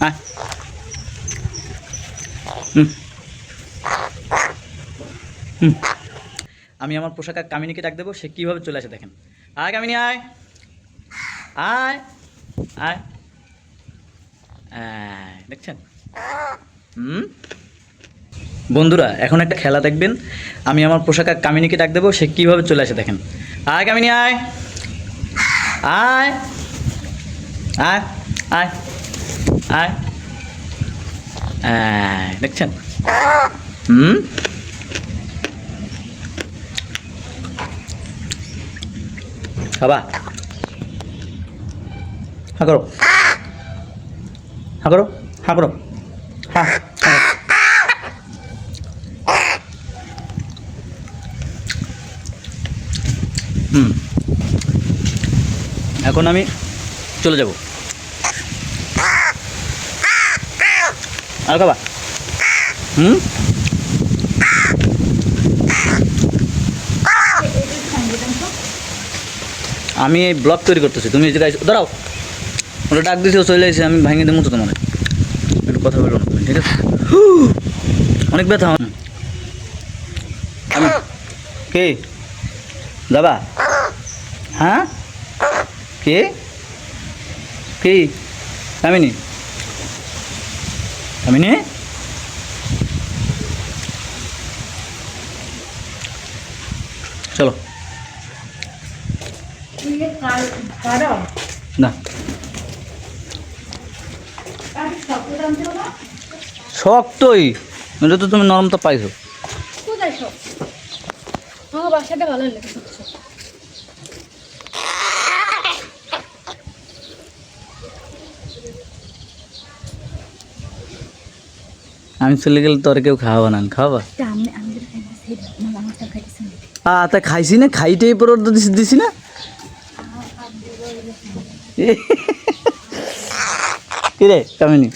আয়। আমি আমার পোশাক আর কামিনীকে ডাক দেবো সে কীভাবে চলে আসে দেখেন। আয় কামিনী আয়। আয়। আয়, দেখছেন? হুম। বন্ধুরা এখন একটা খেলা দেখবেন। আমি আমার পোশাক আর কামিনীকে ডাক দেবো সে কীভাবে চলে আসে দেখেন। আয় কামিনী আয়। আয়। আয় আয়। আয় দেখছেন হুম খাবা হা করো হা করো হা করো। হুম এখন আমি চলে যাব আর খাবা হুম? আমি এই ব্লগ তৈরি করতেছি। তুমি এসো। দাঁড়াও। ওটা ডাক দিয়েছে চলে এসে আমি ভাঙিয়ে দেবো তো তোমার একটু কথা বলো না তুমি, ঠিক আছে! অনেক ব্যথা। আমি কে? যাবা হ্যাঁ? কে? কে? কামিনী? কামিনী চলো। না। শক্তই। তো তুমি নরম তো পাইছো। কোথায় সব আমার বাসাটা ভালো লেগে আমি চলে গেলে তোর কেউ খাওয়াবো না খাওয়াবা? আ তা খাইছি না খাইটাই পর দিছি না? কি রে কামিনী?